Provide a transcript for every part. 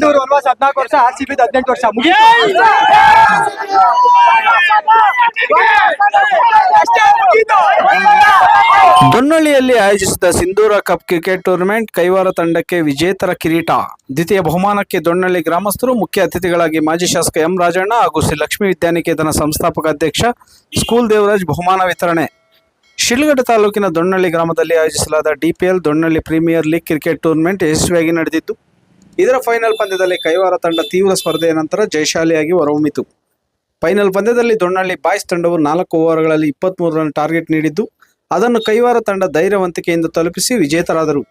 ಬೆಂಗಳೂರು ವನವಾಸ ಹದಿನಾಲ್ಕು ವರ್ಷ ಆರ್ ಸಿ ಬಿ ಹದಿನೆಂಟು ವರ್ಷ ಬೊನ್ನಳ್ಳಿಯಲ್ಲಿ. ಆಯೋಜಿಸಿದ Sindoor cup cricket tournament Kaiwara ತಂಡಕ್ಕೆ ವಿಜೇತರ ಕಿರೀಟ. ದ್ವಿತೀಯ ಬಹುಮಾನಕ್ಕೆ ದೊಣ್ಣಳ್ಳಿ ಗ್ರಾಮಸ್ಥರು ಮುಖ್ಯ ಅತಿಥಿಗಳಾಗಿ ಮಾಜಿ ಶಾಸಕ ಎಂ ರಾಜಣ್ಣ ಹಾಗೂ ಶ್ರೀ ಲಕ್ಷ್ಮೀ ವಿದ್ಯಾನಿಕೇತನ ಸಂಸ್ಥಾಪಕ ಅಧ್ಯಕ್ಷ ಸ್ಕೂಲ್ ದೇವರಾಜ್ ಬಹುಮಾನ ವಿತರಣೆ. ಶಿಲ್ಗಡ ತಾಲೂಕಿನ ದೊಣ್ಣಳ್ಳಿ ಗ್ರಾಮದಲ್ಲಿ ಆಯೋಜಿಸಲಾದ DPL Donnalli premier league cricket tournament ಯಶಸ್ವಿಯಾಗಿ ನಡೆದಿದ್ದು ಇದರ ಫೈನಲ್ ಪಂದ್ಯದಲ್ಲಿ ಕೈವಾರ ತಂಡ ತೀವ್ರ ಸ್ಪರ್ಧೆಯ ನಂತರ ಜಯಶಾಲಿಯಾಗಿ ಹೊರಹೊಮ್ಮಿತು. ಫೈನಲ್ ಪಂದ್ಯದಲ್ಲಿ ದೊಣ್ಣಳ್ಳಿ ಬಾಯ್ಸ್ ತಂಡವು ನಾಲ್ಕು ಓವರ್ಗಳಲ್ಲಿ ಇಪ್ಪತ್ಮೂರು ರನ್ ಟಾರ್ಗೆಟ್ ನೀಡಿದ್ದು, ಅದನ್ನು ಕೈವಾರ ತಂಡ ಧೈರ್ಯವಂತಿಕೆಯಿಂದ ತಲುಪಿಸಿ ವಿಜೇತರಾದರು.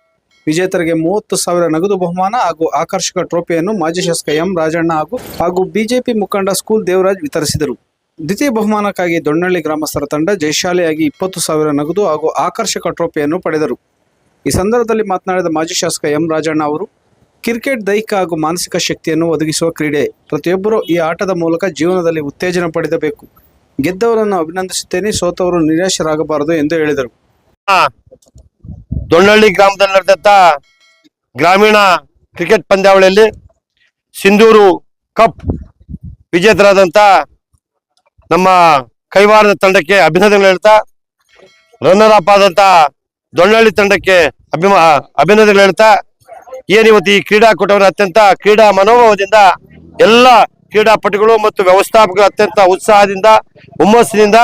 ವಿಜೇತರಿಗೆ ಮೂವತ್ತು ಸಾವಿರ ನಗದು ಬಹುಮಾನ ಹಾಗೂ ಆಕರ್ಷಕ ಟ್ರೋಫಿಯನ್ನು ಮಾಜಿ ಶಾಸಕ ಎಂ ರಾಜಣ್ಣ ಹಾಗೂ ಹಾಗೂ ಬಿಜೆಪಿ ಮುಖಂಡ ಸ್ಕೂಲ್ ದೇವರಾಜ್ ವಿತರಿಸಿದರು. ದ್ವಿತೀಯ ಬಹುಮಾನಕ್ಕಾಗಿ ದೊಣ್ಣಳ್ಳಿ ಗ್ರಾಮಸ್ಥರ ತಂಡ ಜಯಶಾಲಿಯಾಗಿ ಇಪ್ಪತ್ತು ಸಾವಿರ ನಗದು ಹಾಗೂ ಆಕರ್ಷಕ ಟ್ರೋಫಿಯನ್ನು ಪಡೆದರು. ಈ ಸಂದರ್ಭದಲ್ಲಿ ಮಾತನಾಡಿದ ಮಾಜಿ ಶಾಸಕ ಎಂ ರಾಜಣ್ಣ ಅವರು ಕ್ರಿಕೆಟ್ ದೈಹಿಕ ಹಾಗೂ ಮಾನಸಿಕ ಶಕ್ತಿಯನ್ನು ಒದಗಿಸುವ ಕ್ರೀಡೆ. ಪ್ರತಿಯೊಬ್ಬರೂ ಈ ಆಟದ ಮೂಲಕ ಜೀವನದಲ್ಲಿ ಉತ್ತೇಜನ ಪಡೆಯಬೇಕು. ಗೆದ್ದವರನ್ನು ಅಭಿನಂದಿಸುತ್ತೇನೆ. ಸೋತವರು ನಿರಾಶರಾಗಬಾರದು ಎಂದು ಹೇಳಿದರು. ದೊಣ್ಣಳ್ಳಿ ಗ್ರಾಮದಲ್ಲಿ ನಡೆದಂತ ಗ್ರಾಮೀಣ ಕ್ರಿಕೆಟ್ ಪಂದ್ಯಾವಳಿಯಲ್ಲಿ ಸಿಂಧೂರು ಕಪ್ ವಿಜೇತರಾದಂತ ನಮ್ಮ ಕೈವಾರದ ತಂಡಕ್ಕೆ ಅಭಿನಂದನೆ ಹೇಳ್ತಾ ರನ್ನರ್ ಅಪ್ ಆದಂತ ದೊಣ್ಣಳ್ಳಿ ತಂಡಕ್ಕೆ ಅಭಿಮಾ ಅಭಿನಂದನೆ ಹೇಳ್ತಾ ಏನಿವತ್ತು ಈ ಕ್ರೀಡಾಕೂಟವನ್ನು ಅತ್ಯಂತ ಕ್ರೀಡಾ ಮನೋಭಾವದಿಂದ ಎಲ್ಲ ಕ್ರೀಡಾಪಟುಗಳು ಮತ್ತು ವ್ಯವಸ್ಥಾಪಕರು ಅತ್ಯಂತ ಉತ್ಸಾಹದಿಂದ, ಹುಮ್ಮಸ್ಸಿನಿಂದ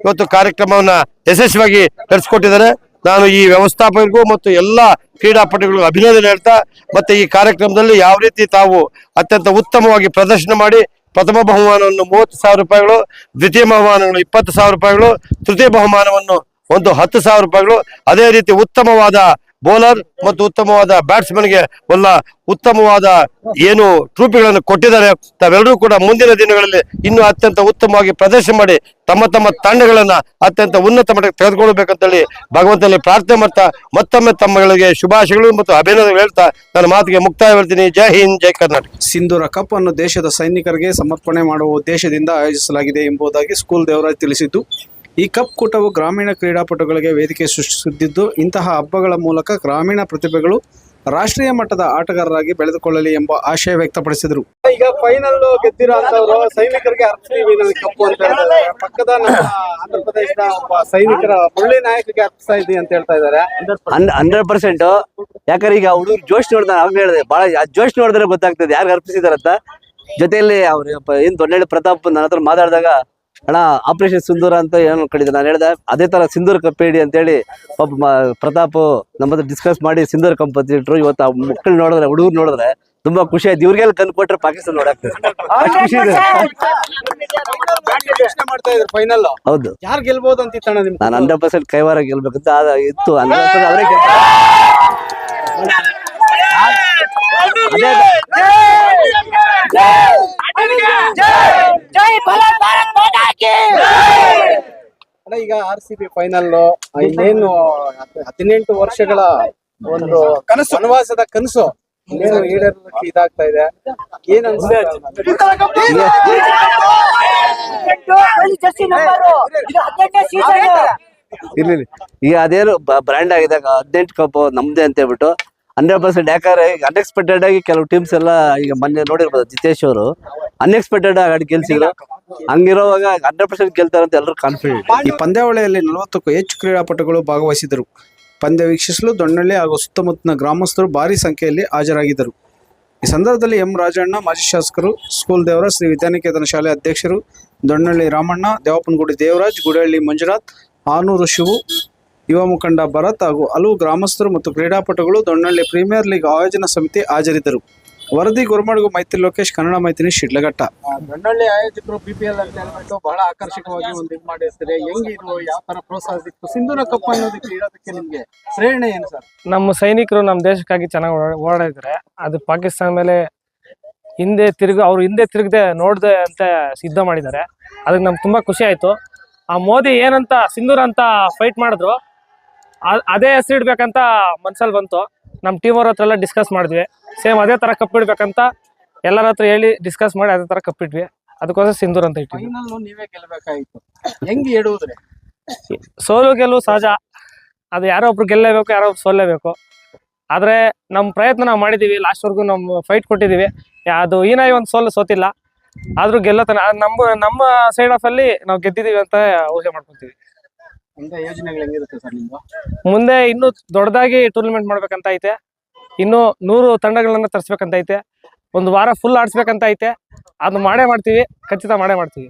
ಇವತ್ತು ಕಾರ್ಯಕ್ರಮವನ್ನ ಯಶಸ್ವಿಯಾಗಿ ನಡೆಸಿಕೊಟ್ಟಿದ್ದಾರೆ. ನಾನು ಈ ವ್ಯವಸ್ಥಾಪಕರಿಗೂ ಮತ್ತು ಎಲ್ಲ ಕ್ರೀಡಾಪಟುಗಳಿಗೂ ಅಭಿನಂದನೆ ಹೇಳ್ತಾ, ಮತ್ತೆ ಈ ಕಾರ್ಯಕ್ರಮದಲ್ಲಿ ಯಾವ ರೀತಿ ತಾವು ಅತ್ಯಂತ ಉತ್ತಮವಾಗಿ ಪ್ರದರ್ಶನ ಮಾಡಿ, ಪ್ರಥಮ ಬಹುಮಾನವನ್ನು ಮೂವತ್ತು ಸಾವಿರ ರೂಪಾಯಿಗಳು, ದ್ವಿತೀಯ ಬಹುಮಾನಗಳು ಇಪ್ಪತ್ತು ಸಾವಿರ ರೂಪಾಯಿಗಳು, ತೃತೀಯ ಬಹುಮಾನವನ್ನು ಒಂದು ಹತ್ತು ಸಾವಿರ ರೂಪಾಯಿಗಳು, ಅದೇ ರೀತಿ ಉತ್ತಮವಾದ ಬೌಲರ್ ಮತ್ತು ಉತ್ತಮವಾದ ಬ್ಯಾಟ್ಸ್ಮನ್ಗೆ ಒಲ್ಲ ಉತ್ತಮವಾದ ಏನು ಟ್ರೂಪಿಗಳನ್ನು ಕೊಟ್ಟಿದ್ದಾರೆ. ತಾವೆಲ್ಲರೂ ಕೂಡ ಮುಂದಿನ ದಿನಗಳಲ್ಲಿ ಇನ್ನೂ ಅತ್ಯಂತ ಉತ್ತಮವಾಗಿ ಪ್ರದರ್ಶನ ಮಾಡಿ ತಮ್ಮ ತಮ್ಮ ತಂಡಗಳನ್ನ ಅತ್ಯಂತ ಉನ್ನತ ಮಟ್ಟಕ್ಕೆ ತೆಗೆದುಕೊಳ್ಬೇಕಂತೇಳಿ ಭಗವಂತನಲ್ಲಿ ಪ್ರಾರ್ಥನೆ ಮಾಡ್ತಾ ಮತ್ತೊಮ್ಮೆ ತಮ್ಮಗಳಿಗೆ ಶುಭಾಶಯಗಳು ಮತ್ತು ಅಭಿನಂದನೆ ಹೇಳ್ತಾ ನನ್ನ ಮಾತಿಗೆ ಮುಕ್ತಾಯ ಹೇಳ್ತೀನಿ ಜೈ ಹಿಂದ್, ಜೈ ಕರ್ನಾಟಕ. ಸಿಂಧೂರ ಕಪ್ ಅನ್ನು ದೇಶದ ಸೈನಿಕರಿಗೆ ಸಮರ್ಪಣೆ ಮಾಡುವ ಉದ್ದೇಶದಿಂದ ಆಯೋಜಿಸಲಾಗಿದೆ ಎಂಬುದಾಗಿ ಸ್ಕೂಲ್ ದೇವರಾಜ್ ತಿಳಿಸಿದ್ದು. ಈ ಕಪ್ ಕೂಟವು ಗ್ರಾಮೀಣ ಕ್ರೀಡಾಪಟುಗಳಿಗೆ ವೇದಿಕೆ ಸೃಷ್ಟಿಸುತ್ತಿದ್ದು ಇಂತಹ ಹಬ್ಬಗಳ ಮೂಲಕ ಗ್ರಾಮೀಣ ಪ್ರತಿಭೆಗಳು ರಾಷ್ಟ್ರೀಯ ಮಟ್ಟದ ಆಟಗಾರರಾಗಿ ಬೆಳೆದುಕೊಳ್ಳಲಿ ಎಂಬ ಆಶಯ ವ್ಯಕ್ತಪಡಿಸಿದರು. ಈಗ ಫೈನಲ್ ಗೆದ್ದಿರೋ ಅಂತವ್ರು ಸೈನಿಕರಿಗೆ ಅರ್ಪಿಸ್ತೀವಿ ಕಪ್ಪು ಅಂತ ಹೇಳ್ತಾರೆ. ಪಕ್ಕದ ನಮ್ಮ ಆಂಧ್ರ ಪ್ರದೇಶದ ಒಬ್ಬ ಸೈನಿಕರ ಒಳ್ಳೆ ನಾಯಕರಿಗೆ ಅರ್ಪಿಸ್ತಾ ಇದ್ದೀವಿ ಅಂತ ಹೇಳ್ತಾ ಇದ್ದಾರೆ. ಹಂಡ್ರೆಡ್ ಪರ್ಸೆಂಟ್ ಯಾಕಂದ್ರೆ ಈಗ ಹುಡುಗರು ಜೋಶ್ ನೋಡಿದ್ರೆ ಅವಾಗ ಹೇಳಿದೆ ಬಹಳ ಆ ಜೋಶ್ ನೋಡಿದ್ರೆ ಗೊತ್ತಾಗ್ತದೆ ಯಾರು ಅರ್ಪಿಸಿದಾರಂತ. ಜೊತೆಯಲ್ಲಿ ಅವ್ರ ಏನ್ ದೊಡ್ಡ ಪ್ರತಾಪ್ ನನ್ನ ಹತ್ರ ಮಾತಾಡಿದಾಗ ಅಣ್ಣ ಆಪರೇಷನ್ ಸಿಂಧೂರ ಅಂತ ಏನು ಕಳಿದೆ ನಾನು ಹೇಳಿದೆ ಅದೇ ತರ ಸಿಂಧೂರ ಕಪ್ಪೇಡಿ ಅಂತೇಳಿ ಪಾಪ ಒಬ್ಬ ಪ್ರತಾಪ್ ನಮ್ಮ ಹತ್ರ ಡಿಸ್ಕಸ್ ಮಾಡಿ ಸಿಂಧೂರ್ ಕಂಪ್ ಅಂತ ಇಟ್ರು ಇವತ್ತು ಆ ಮಕ್ಕಳು ನೋಡಿದ್ರೆ ಹುಡುಗರು ನೋಡಿದ್ರೆ ತುಂಬಾ ಖುಷಿ ಆಯ್ತು. ಇವ್ರಿಗೆಲ್ಲ ಕನ್ ಕೊಟ್ರೆ ಪಾಕಿಸ್ತಾನ ನೋಡಾಕ್ತದೆ ಖುಷಿ ಇದೆ. ಯೋಚನೆ ಮಾಡ್ತಾ ಇದ್ರು ಫೈನಲ್ ಹೌದು. ಯಾರು ಗೆಲ್ಬಹುದು ಅಂತ ಇತ್ತಣ್ಣ ನಾನು ಹಂಡ್ರೆಡ್ ಪರ್ಸೆಂಟ್ ಕೈವಾರ ಗೆಲ್ಬೇಕಂತ ಇತ್ತು. ಹಂಡ್ರೆಡ್ ಅವರೇ ಗೆಲ್ತಾರೆ ಅದೇ ಅಣ್ಣ ಈಗ ಆರ್ ಸಿ ಬಿ ಫೈನಲ್ ಇನ್ನೇನು ಹದಿನೆಂಟು ವರ್ಷಗಳ ಒಂದು ಕನಸು. ಅನುವಾಸದ ಕನಸು ಇನ್ನೇನು ಈಡೇರಲಿಕ್ಕೆ ಇದಾಗ್ತಾ ಇದೆ. ಏನ್ ಅನ್ಸುತ್ತೆ? ಇರ್ಲಿ. ಈಗ ಅದೇನು ಬ್ರ್ಯಾಂಡ್ ಆಗಿದೆ ಹದಿನೆಂಟು ಕಪ್ ನಮ್ದೇ ಅಂತ ಹೇಳ್ಬಿಟ್ಟು ಹಂಡ್ರೆಡ್ ಪರ್ಸೆಂಟ್ ಯಾಕಂದ್ರೆ ಅನ್ಎಕ್ಸ್ಪೆಕ್ಟೆಡ್ ಆಗಿ ಕೆಲವು ಟೀಮ್ಸ್ ಎಲ್ಲ ಈಗ ಮೊನ್ನೆ ನೋಡಿರ್ಬೋದು ಜಿತೇಶ್ ಅವರು. ಅನ್ಎಕ್ಸ್ಪೆಕ್ಟೆಡ್ ಆಗಿ ಗೆಲ್ಸಿದ್ರು. ಹಂಗಿರೋವಾಗ ಹಂಡ್ರೆಡ್ ಪರ್ಸೆಂಟ್ ಗೆಲ್ತಾರೆ ಎಲ್ಲರೂ ಕಾನ್ಫಿಡೆಂಟ್ ಈ ಪಂದ್ಯಾವಳಿಯಲ್ಲಿ ನಲವತ್ತಕ್ಕೂ ಹೆಚ್ಚು ಕ್ರೀಡಾಪಟುಗಳು ಭಾಗವಹಿಸಿದರು. ಪಂದ್ಯ ವೀಕ್ಷಿಸಲು ದೊಣ್ಣಳ್ಳಿ ಹಾಗೂ ಸುತ್ತಮುತ್ತಲಿನ ಗ್ರಾಮಸ್ಥರು ಭಾರಿ ಸಂಖ್ಯೆಯಲ್ಲಿ ಹಾಜರಾಗಿದ್ದರು. ಈ ಸಂದರ್ಭದಲ್ಲಿ ಎಂ ರಾಜಣ್ಣ, ಮಾಜಿ ಶಾಸಕರು, ಸ್ಕೂಲ್ ದೇವರ ಶ್ರೀ ವಿದ್ಯಾನಿಕೇತನ ಶಾಲೆ ಅಧ್ಯಕ್ಷರು ದೊಣ್ಣಳ್ಳಿ ರಾಮಣ್ಣ, ದೇವಪ್ಪನಗುಡಿ ದೇವರಾಜ್ ಗುಡಹಳ್ಳಿ ಮಂಜುನಾಥ್, ಆನೂರು ಶಿವು ಯುವ ಮುಖಂಡ ಭರತ್ ಹಾಗೂ ಹಲವು ಗ್ರಾಮಸ್ಥರು ಮತ್ತು ಕ್ರೀಡಾಪಟುಗಳು ದೊಣ್ಣಳ್ಳಿ ಪ್ರೀಮಿಯರ್ ಲೀಗ್ ಆಯೋಜನಾ ಸಮಿತಿ ಹಾಜರಿದ್ದರು. ವರದಿ ಗುರುಮಡಗು ಮೈತ್ರಿ ಲೋಕೇಶ್ ಕನ್ನಡ ಮೈತ್ರಿ ಶಿಡ್ಲಘಟ್ಟ. ದೊಣ್ಣಳ್ಳಿ ಆಯೋಜಕರು ಬಿಪಿಎಲ್ ಪಿ ಎಲ್ ಅಂತ ಹೇಳ್ಬಿಟ್ಟು ಬಹಳ ಆಕರ್ಷಕವಾಗಿ ಒಂದು ಇದು ಮಾಡಿರ್ತಾರೆ. ಹೆಂಗಿದ್ರು ಇದು ಯಾವ ತರ ಪ್ರೋತ್ಸಾಹ ಸಿಕ್ತು? ಸಿಂಧೂರ ಕಪ್ ಅನ್ನೋದಕ್ಕೆ ಇರೋದಕ್ಕೆ ನಿಮ್ಗೆ ಪ್ರೇರಣೆ ಏನು ಸರ್? ನಮ್ಮ ಸೈನಿಕರು ನಮ್ಮ ದೇಶಕ್ಕಾಗಿ ಚೆನ್ನಾಗಿ ಓಡಾಡಿದ್ರೆ ಅದು ಪಾಕಿಸ್ತಾನ ಮೇಲೆ ಹಿಂದೆ ತಿರುಗ ಅವ್ರು ಹಿಂದೆ ತಿರುಗದೆ ನೋಡ್ದೆ ಅಂತ ಸಿದ್ಧ ಮಾಡಿದ್ದಾರೆ. ಅದಕ್ಕೆ ನಮ್ಗೆ ತುಂಬಾ ಖುಷಿ ಆಯ್ತು. ಆ ಮೋದಿ ಏನಂತ ಸಿಂಧೂರ್ ಅಂತ ಫೈಟ್ ಮಾಡಿದ್ರು. ಅದೇ ಹೆಸರು ಇಡ್ಬೇಕಂತ ಮನ್ಸಲ್ಲಿ ಬಂತು. ನಮ್ಮ ಟೀಮ್ ಅವ್ರ ಹತ್ರ ಎಲ್ಲ ಡಿಸ್ಕಸ್ ಮಾಡಿದ್ವಿ. ಸೇಮ್ ಅದೇ ತರ ಕಪ್ಪಿಡ್ಬೇಕಂತ ಎಲ್ಲರ ಹತ್ರ ಹೇಳಿ ಡಿಸ್ಕಸ್ ಮಾಡಿ ಅದೇ ತರ ಕಪ್ ಇಟ್ವಿ. ಅದಕ್ಕೋಸ್ಕರ ಸಿಂಧೂರ್ ಅಂತ ಇಟ್ಟು ನೀವೇ ಗೆಲ್ಬೇಕಾಗಿತ್ತು ಹೆಂಗ್ ಹೇಳುವುದ್ರೆ ಸೋಲು ಗೆಲುವು ಸಹಜ. ಅದು ಯಾರೋ ಒಬ್ರು ಗೆಲ್ಲೇಬೇಕು ಯಾರೋ ಒಬ್ರು ಸೋಲ್ಲೇಬೇಕು. ಆದ್ರೆ ನಮ್ಮ ಪ್ರಯತ್ನ ನಾವು ಮಾಡಿದೀವಿ. ಲಾಸ್ಟ್ ವರ್ಗು ನಮ್ ಫೈಟ್ ಕೊಟ್ಟಿದೀವಿ. ಅದು ಏನಾಗಿ ಒಂದು ಸೋಲು ಸೋತಿಲ್ಲ. ಆದ್ರೂ ಗೆಲ್ಲತನ ನಮ್ಮ ನಮ್ಮ ಸೈಡ್ ಆಫ್ ಅಲ್ಲಿ ನಾವು ಗೆದ್ದಿದೀವಿ ಅಂತ ಊಹೆ ಮಾಡ್ಕೊಂತೀವಿ. ಮುಂದೆ ಇನ್ನು ದೊಡ್ಡದಾಗಿ ಟೂರ್ನಮೆಂಟ್ ಮಾಡ್ಬೇಕಂತ ಐತೆ. ಇನ್ನು ನೂರು ತಂಡಗಳನ್ನ ತರಿಸ್ಬೇಕಂತ ಐತೆ. ಒಂದು ವಾರ ಫುಲ್ ಆಡಿಸ್ಬೇಕಂತ ಐತೆ. ಅದು ಮಾಡೇ ಮಾಡ್ತೀವಿ. ಖಚಿತ ಮಾಡೇ ಮಾಡ್ತೀವಿ.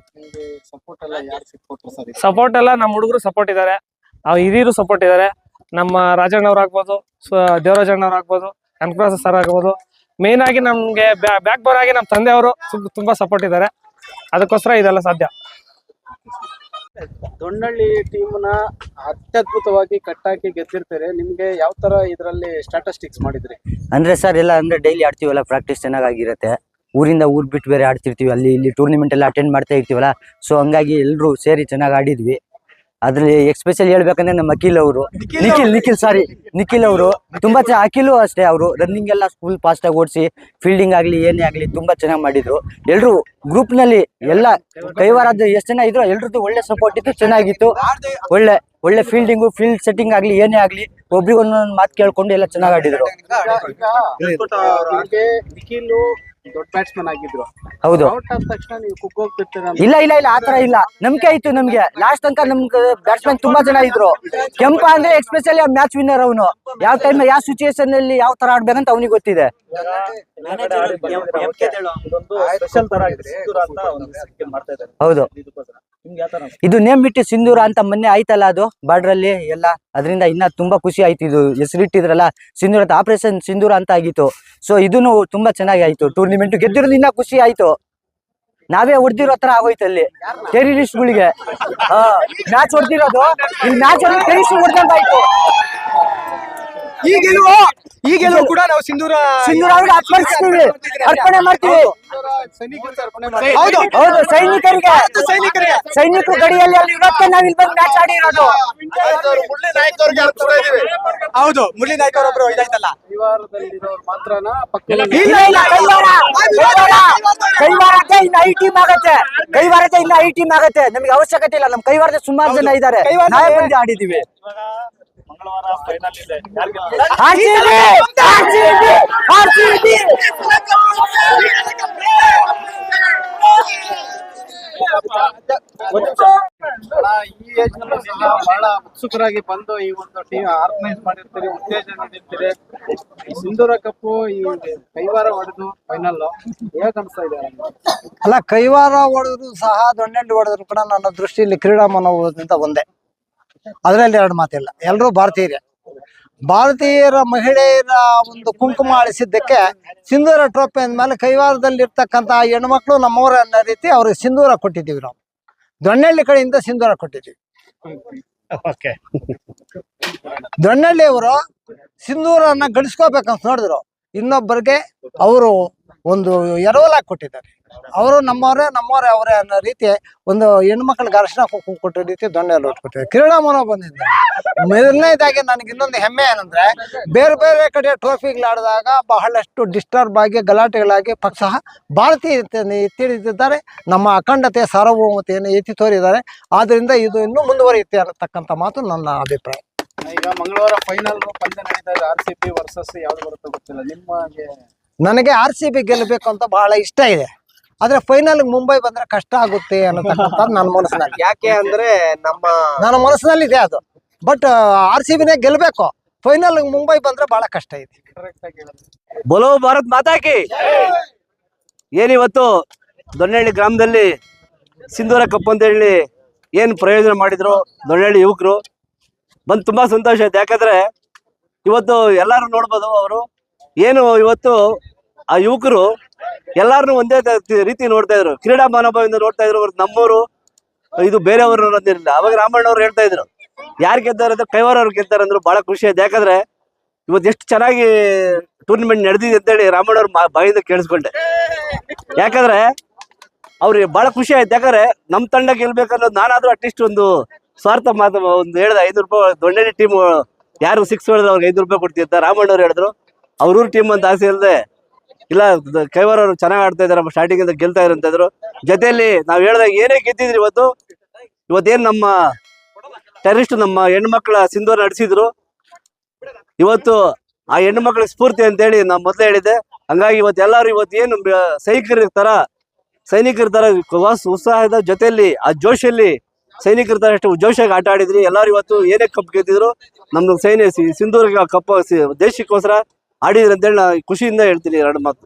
ಸಪೋರ್ಟ್ ಎಲ್ಲ ನಮ್ಮ ಹುಡುಗರು ಸಪೋರ್ಟ್ ಇದ್ದಾರೆ ಅವ್ರ ಹಿರಿಯರು ಸಪೋರ್ಟ್ ಇದ್ದಾರೆ ನಮ್ಮ ರಾಜಣ್ಣವ್ರು ಆಗ್ಬೋದು ದೇವರಾಜಣ್ಣ ದೇವರಾಜಣ್ಣವ್ರು ಆಗ್ಬೋದು ಕನಕದಾಸ ಸರ್ ಆಗ್ಬೋದು. ಮೇನ್ ಆಗಿ ನಮ್ಗೆ ಬ್ಯಾಕ್ ಬೋನ್ ಆಗಿ ನಮ್ಮ ತಂದೆಯವರು ತುಂಬಾ ಸಪೋರ್ಟ್ ಇದ್ದಾರೆ ಅದಕ್ಕೋಸ್ಕರ ಇದೆಲ್ಲ ಸಾಧ್ಯ. ದೊಣ್ಣಳ್ಳಿ ಟೀಮ್ನ ಅತ್ಯದ್ಭುತವಾಗಿ ಕಟ್ಟಾಕಿ ಗೆದ್ದಿರ್ತಾರೆ. ನಿಮ್ಗೆ ಯಾವ ತರ ಇದರಲ್ಲಿ ಸ್ಟಾಟಿಸ್ಟಿಕ್ಸ್ ಮಾಡಿದ್ರಿ? ಅಂದ್ರೆ ಸರ್ ಎಲ್ಲ ಅಂದ್ರೆ ಡೈಲಿ ಆಡ್ತೀವಲ್ಲ ಪ್ರಾಕ್ಟೀಸ್ ಚೆನ್ನಾಗಿರುತ್ತೆ ಊರಿಂದ ಊರ್ ಬಿಟ್ಟು ಬೇರೆ ಆಡ್ತಿರ್ತೀವಿ. ಅಲ್ಲಿ ಇಲ್ಲಿ ಟೂರ್ನಿಮೆಂಟ್ ಎಲ್ಲ ಅಟೆಂಡ್ ಮಾಡ್ತಾ ಇರ್ತೀವಲ್ಲ. ಸೊ ಹಂಗಾಗಿ ಎಲ್ಲರೂ ಸೇರಿ ಚೆನ್ನಾಗಿ ಆಡಿದ್ವಿ. ಅದ್ರಲ್ಲಿ ಎಕ್ಸ್ಪೆಷಲ್ ಹೇಳ್ಬೇಕಂದ್ರೆ ನಮ್ಮ ಅಖಿಲ್ ಅವರು. ನಿಖಿಲ್ ನಿಖಿಲ್ ಸಾರಿ ನಿಖಿಲ್ ಅವರು. ತುಂಬಾ ಚೆನ್ನಾಗಿ ಅಖಿಲು ಅಷ್ಟೇ ಅವರು. ರನ್ನಿಂಗ್ ಎಲ್ಲ ಫುಲ್ ಫಾಸ್ಟ್ ಆಗಿ ಓಡಿಸಿ ಫೀಲ್ಡಿಂಗ್ ಆಗ್ಲಿ ಏನೇ ಆಗ್ಲಿ ತುಂಬಾ ಚೆನ್ನಾಗಿ ಮಾಡಿದ್ರು. ಎಲ್ರು ಗ್ರೂಪ್ನಲ್ಲಿ ಎಲ್ಲ ಕೈವಾರದ ಎಷ್ಟು ಜನ ಇದ್ರು ಎಲ್ರದ್ದು ಒಳ್ಳೆ ಸಪೋರ್ಟ್ ಇತ್ತು ಚೆನ್ನಾಗಿತ್ತು. ಒಳ್ಳೆ ಒಳ್ಳೆ ಫೀಲ್ಡಿಂಗ್ ಫೀಲ್ಡ್ ಸೆಟ್ಟಿಂಗ್ ಆಗ್ಲಿ ಏನೇ ಆಗ್ಲಿ ಒಬ್ರಿಗೊಂದೊಂದು ಮಾತು ಕೇಳ್ಕೊಂಡು ಎಲ್ಲ ಚೆನ್ನಾಗಿ ಆಡಿದ್ರು. ದೊಡ್ಡ ಬ್ಯಾಟ್ಸ್ಮನ್ ಆಗಿದ್ರು. ಹೌದು. ಔಟ್ ಆದ ತಕ್ಷಣ ನೀವು ಕುಗ್ಗೋಗ್ತಿರ್ತೀರ ಇಲ್ಲ ಇಲ್ಲ ಇಲ್ಲ ಆತರ ಇಲ್ಲ. ನಂಬಿಕೆ ಇತ್ತು ನಮ್ಗೆ. ಲಾಸ್ಟ್ ತನಕ ನಮ್ಗೆ ಬ್ಯಾಟ್ಸ್ಮನ್ ತುಂಬಾ ಜನ ಇದ್ರು. ಕೆಂಪ ಅಂದ್ರೆ ಎಕ್ಸ್ಪೆಷಲಿ ಮ್ಯಾಚ್ ವಿನ್ನರ್ ಅವನು. ಯಾವ ಟೈಮ್ ಯಾವ ಸಿಚುಯೇಷನ್ ಅಲ್ಲಿ ಯಾವ ತರ ಆಡ್ಬೇಕಂತ ಅವನಿಗೆ ಗೊತ್ತಿದೆ. ಸ್ಪೆಷಲ್ ತರ ಆಗಿದೆ ಹೌದು. ಇದು ನೇಮ್ ಬಿಟ್ಟು ಸಿಂಧೂರ ಅಂತ ಮೊನ್ನೆ ಆಯ್ತಲ್ಲ ಅದು ಬಾರ್ಡರ್ ಅಲ್ಲಿ ಎಲ್ಲ. ಅದರಿಂದ ಇನ್ನ ತುಂಬಾ ಖುಷಿ ಆಯ್ತು ಇದು, ಹೆಸರಿಟ್ಟಿದ್ರಲ್ಲ, ಸಿಂಧೂರ ಅಂತ ಆಪರೇಷನ್ ಸಿಂಧೂರ ಅಂತ ಆಗಿತ್ತು. ಸೊ ಇದನ್ನು ತುಂಬಾ ಚೆನ್ನಾಗಿ ಆಯ್ತು ಟೂರ್ನಿಮೆಂಟ್ ಗೆದ್ದಿರೋದು ಇನ್ನ ಖುಷಿ ಆಯ್ತು. ನಾವೇ ಹೊಡ್ದಿರೋ ತರ ಆಗೋಯ್ತು ಅಲ್ಲಿ ಟೆರಿಲಿಸ್ಟ್ಗಳಿಗೆ ಮ್ಯಾಚ್ ಹೊಡ್ದಿರೋದು ಇಲ್ಲಿ ಮ್ಯಾಚ್ ಟೆರಿಸ್ಟ್ ಹೊಡ್ದಂಗಾಯ್ತು. ಈ ಗೆಲುವು ಈ ಗೆಲುವು ಕೂಡ ನಾವು ಸಿಂಧೂರ ಸಿಂಧೂರ ಅವ್ರಿಗೆ ಅರ್ಪಣಿಸ್ತೀವಿ ಅರ್ಪಣೆ ಮಾಡ್ತೀವಿ. ಸೈನಿಕರಿಗೆ ಅರ್ಪಣೆ ಮಾಡಿ ಹೌದು ಹೌದು ಸೈನಿಕರಿಗೆ. ಸೈನಿಕರಿಗೆ. ಸೈನಿಕರು ಗಡಿಯಲ್ಲಿ ಅಲ್ಲಿ ಇವತ್ತೇ ನಾವು ಇಲ್ಲಿ ಬಂದು ಮ್ಯಾಚ್ ಆಡಿರೋದು. ಹೌದು ಮುರಳಿ ನಾಯ್ಕ ಅವರೊಬ್ರು ಇದಾಯ್ತಲ್ಲ. ಹೌದು ಮುರಳಿ ಪಕ್ಕದ ಇಲ್ಲ ಇಲ್ಲ ಕೈವಾರ ಕೈವಾರ ಕೈವಾರಕ್ಕೆ ಇನ್ನು ಐ ಟೀಮ್ ಆಗತ್ತೆ. ಕೈವಾರಕ್ಕೆ ಇನ್ನು ಐ ಟೀಮ್ ಆಗತ್ತೆ. ನಮಗೆ ಅವಶ್ಯಕತೆ ಇಲ್ಲ ನಮ್ ಕೈವಾರದ ಸುಮಾರು ಜನ ಇದ್ದಾರೆ ಕೈವಾರದಲ್ಲಿ- ಈ ಏಜ್ನಲ್ಲಿ ಬಹಳ ಉತ್ಸುಕರಾಗಿ ಬಂದು ಈ ಒಂದು ಟೀಮ್ ಆರ್ಗನೈಸ್ ಮಾಡಿರ್ತೀರಿ ಉತ್ತೇಜನ ನೀಡಿರ್ತೀರಿ. ಈ ಸಿಂಧೂರ ಕಪ್ಪು ಈ ಕೈವಾರ ಹೊಡೆದು ಫೈನಲ್ ಹೇಗ್ ಅನ್ಸ್ತಾ ಇದೆ ಅಲ್ಲ ಕೈವಾರ ಹೊಡೆದ್ರು ಸಹ ದೊಣ್ಣೆಂಡು ಹೊಡೆದ್ರು ಕೂಡ ನನ್ನ ದೃಷ್ಟಿಯಲ್ಲಿ ಕ್ರೀಡಾ ಮನೋಭಾವದಿಂದ ಒಂದೇ. ಅದರಲ್ಲಿ ಎರಡು ಮಾತಿಲ್ಲ. ಎಲ್ಲರೂ ಭಾರತೀಯರೇ. ಭಾರತೀಯರ ಮಹಿಳೆಯರ ಒಂದು ಕುಂಕುಮ ಅಳಿಸಿದ್ದಕ್ಕೆ ಸಿಂಧೂರ ಟ್ರೋಫಿ ಅಂದ್ಮೇಲೆ ಕೈವಾರದಲ್ಲಿ ಇರ್ತಕ್ಕಂಥ ಹೆಣ್ಮಕ್ಳು ನಮ್ಮವರ ಅನ್ನೋ ರೀತಿ ಅವ್ರಿಗೆ ಸಿಂಧೂರ ಕೊಟ್ಟಿದ್ದೀವಿ ನಾವು. ದೊಣ್ಣೆಳ್ಳಿ ಕಡೆಯಿಂದ ಸಿಂಧೂರ ಕೊಟ್ಟಿದ್ದೀವಿ. ದೊಣ್ಣಳ್ಳಿ ಅವರು ಸಿಂಧೂರನ್ನ ಗಳಿಸ್ಕೋಬೇಕಂತ ನೋಡಿದ್ರು. ಇನ್ನೊಬ್ಬರಿಗೆ ಅವರು ಒಂದು ಎರವಲಾಗಿ ಕೊಟ್ಟಿದ್ದಾರೆ. ಅವರು ನಮ್ಮವರೇ ನಮ್ಮವರೇ ಅವರೇ ಅನ್ನೋ ರೀತಿ ಒಂದು ಹೆಣ್ಮಕ್ಳಿಗೆ ಅರಶಿನ ಕುಂಕುಮ ಕೊಟ್ಟ ರೀತಿ ದೊಣ್ಣೆಯಲ್ಲಿ ಕಿರಣ ಕ್ರೀಡಾ ಬಂದಿದ್ದೆ ಮೊದಲನೇದಾಗಿ ನನಗೆ ಇನ್ನೊಂದು ಹೆಮ್ಮೆ ಏನಂದ್ರೆ ಬೇರೆ ಬೇರೆ ಕಡೆ ಟ್ರೋಫಿಗಳು ಆಡಿದಾಗ ಬಹಳಷ್ಟು ಡಿಸ್ಟರ್ಬ್ ಆಗಿ ಗಲಾಟೆಗಳಾಗಿ ಪಕ್ಷ ಭಾರತೀಯ ತಿಳಿದಿದ್ದಾರೆ ನಮ್ಮ ಅಖಂಡತೆ ಸಾರ್ವಭೌಮತೆಯನ್ನು ಎತ್ತಿ ತೋರಿದ್ದಾರೆ. ಆದ್ರಿಂದ ಇದು ಇನ್ನೂ ಮುಂದುವರಿಯುತ್ತೆ ಅನ್ನತಕ್ಕಂಥ ಮಾತು ನನ್ನ ಅಭಿಪ್ರಾಯ. ಈಗ ಮಂಗಳವಾರ ಫೈನಲ್ ಪಂದ್ಯ ನಡೀತಾ ಇದೆ ಆರ್ ಸಿ ಪಿ ವರ್ಸಸ್ ಯಾವ್ದು ಬರುತ್ತೋ ಗೊತ್ತಿಲ್ಲ. ನಿಮಗೆ ನನಗೆ ಆರ್ ಸಿ ಬಿ ಗೆಲ್ಲಬೇಕು ಅಂತ ಬಹಳ ಇಷ್ಟ ಇದೆ. ಆದ್ರೆ ಫೈನಲ್ ಮುಂಬೈ ಬಂದ್ರೆ ಕಷ್ಟ ಆಗುತ್ತೆ ಅನ್ನತಕ್ಕಂಥದ್ದು ನನ್ನ ಮನಸ್ಸಿನಲ್ಲಿ. ಯಾಕೆ ಅಂದ್ರೆ ನಮ್ಮ ನನ್ನ ಮನಸ್ಸಿನಲ್ಲಿ ಇದೆ ಅದು ಬಟ್ ಆರ್ ಸಿ ಬಿನೇ ಗೆಲ್ಬೇಕು. ಫೈನಲ್ ಮುಂಬೈ ಬಂದ್ರೆ ಬಹಳ ಕಷ್ಟ ಇದೆ. ಕರೆಕ್ಟ್ ಆಗಿ ಹೇಳಿದ್ರೆ ಬೋಲೋ ಭಾರತ್ ಮಾತಾಕಿ ಏನಿವತ್ತು ದೊಣ್ಣಳ್ಳಿ ಗ್ರಾಮದಲ್ಲಿ ಸಿಂಧೂರ ಕಪ್ ಅಂತ ಹೇಳಿ ಏನ್ ಪ್ರಯೋಜನ ಮಾಡಿದ್ರು ದೊಣ್ಣಳ್ಳಿ ಯುವಕರು? ಬಂದ್ ತುಂಬಾ ಸಂತೋಷ ಆಯ್ತು. ಯಾಕಂದ್ರೆ ಇವತ್ತು ಎಲ್ಲಾರು ನೋಡ್ಬೋದು ಅವರು. ಏನು ಇವತ್ತು ಆ ಯುವಕರು ಎಲ್ಲಾರು ಒಂದೇ ರೀತಿ ನೋಡ್ತಾ ಇದ್ರು. ಕ್ರೀಡಾ ಮನೋಭಾವದಿಂದ ನೋಡ್ತಾ ಇದ್ರು ನಮ್ಮವರು, ಇದು ಬೇರೆಯವರು ಅನ್ನೋದಿರಲಿಲ್ಲ ಅವಾಗ ರಾಮಣ್ಣವ್ರು ಹೇಳ್ತಾ ಇದ್ರು, ಯಾರು ಗೆದ್ದಾರೆ ಅಂದ್ರೆ ಕೈವಾರ ಅವ್ರು ಗೆದ್ದಾರೆ ಅಂದ್ರು ಬಹಳ ಖುಷಿ ಆಯ್ತು. ಯಾಕಂದ್ರೆ ಇವತ್ತು ಎಷ್ಟು ಚೆನ್ನಾಗಿ ಟೂರ್ನಿಮೆಂಟ್ ನಡೆದಿದೆ ಅಂತೇಳಿ ರಾಮಣ್ಣವ್ರ ಬಾಯಿಂದ ಕೇಳಿಸ್ಕೊಂಡೆ. ಯಾಕಂದ್ರೆ ಅವ್ರಿಗೆ ಬಹಳ ಖುಷಿ ಆಯ್ತು. ಯಾಕಂದ್ರೆ ನಮ್ ತಂಡ ಗೆಲ್ಬೇಕನ್ನೋದು ನಾನಾದ್ರೂ ಅಟ್ಲೀಸ್ಟ್ ಒಂದು ಸ್ವಾರ್ಥ ಮಾತು, ಒಂದು ಹೇಳ್ದೆ ಐದು ರೂಪಾಯಿ ದೊಣ್ಣೆ ಟೀಮ್ ಯಾರು ಸಿಕ್ಸ್ ಹೊಡೆದ್ರೆ ಅವ್ರಿಗೆ ಐದು ರೂಪಾಯಿ ಕೊಡ್ತೀವಿ ಅಂತ ರಾಮಣ್ಣವ್ರು ಹೇಳಿದ್ರು. ಅವ್ರೂರ್ ಟೀಮ್ ಅಂತ ಆಸೆ ಇಲ್ಲದೆ ಇಲ್ಲ ಕೈವಾರ ಅವರು ಚೆನ್ನಾಗಿ ಆಡ್ತಾ ಇದಾರೆ ಸ್ಟಾರ್ಟಿಂಗ್ ಇಂದ ಗೆಲ್ತಾ ಇದ್ರು. ಜೊತೆಯಲ್ಲಿ ನಾವ್ ಹೇಳ್ದಾಗ ಏನೇ ಗೆದ್ದಿದ್ರಿ ಇವತ್ತು, ಇವತ್ತೇನ್ ನಮ್ಮ ಟೆರರಿಸ್ಟ್ ನಮ್ಮ ಹೆಣ್ಮಕ್ಳ ಸಿಂಧೂರ ನಡೆಸಿದ್ರು. ಇವತ್ತು ಆ ಹೆಣ್ಣು ಮಕ್ಕಳಿಗೆ ಸ್ಫೂರ್ತಿ ಅಂತೇಳಿ ನಾ ಮೊದಲೇ ಹೇಳಿದ್ದೆ. ಹಂಗಾಗಿ ಇವತ್ತು ಎಲ್ಲರೂ ಇವತ್ತು ಏನು ಸೈನಿಕರ ತರ ಸೈನಿಕರ ತರ ಉತ್ಸಾಹದ ಜೊತೆಯಲ್ಲಿ ಆ ಜೋಶಲ್ಲಿ ಸೈನಿಕರ ತರ ಅಷ್ಟು ಜೋಶಾಗಿ ಆಟ ಆಡಿದ್ರಿ. ಎಲ್ಲರೂ ಇವತ್ತು ಏನೇ ಕಪ್ ಗೆದ್ದಿದ್ರು, ನಮ್ದು ಸೈನ್ಯ ಸಿಂಧೂರ್ಗ ಕಪ್ ದೇಶಕ್ಕೋಸ್ಕರ ಆಡಿದ್ರಿ ಅಂತೇಳಿ ನಾ ಖುಷಿಯಿಂದ ಹೇಳ್ತೀನಿ ಎರಡು ಮಾತು.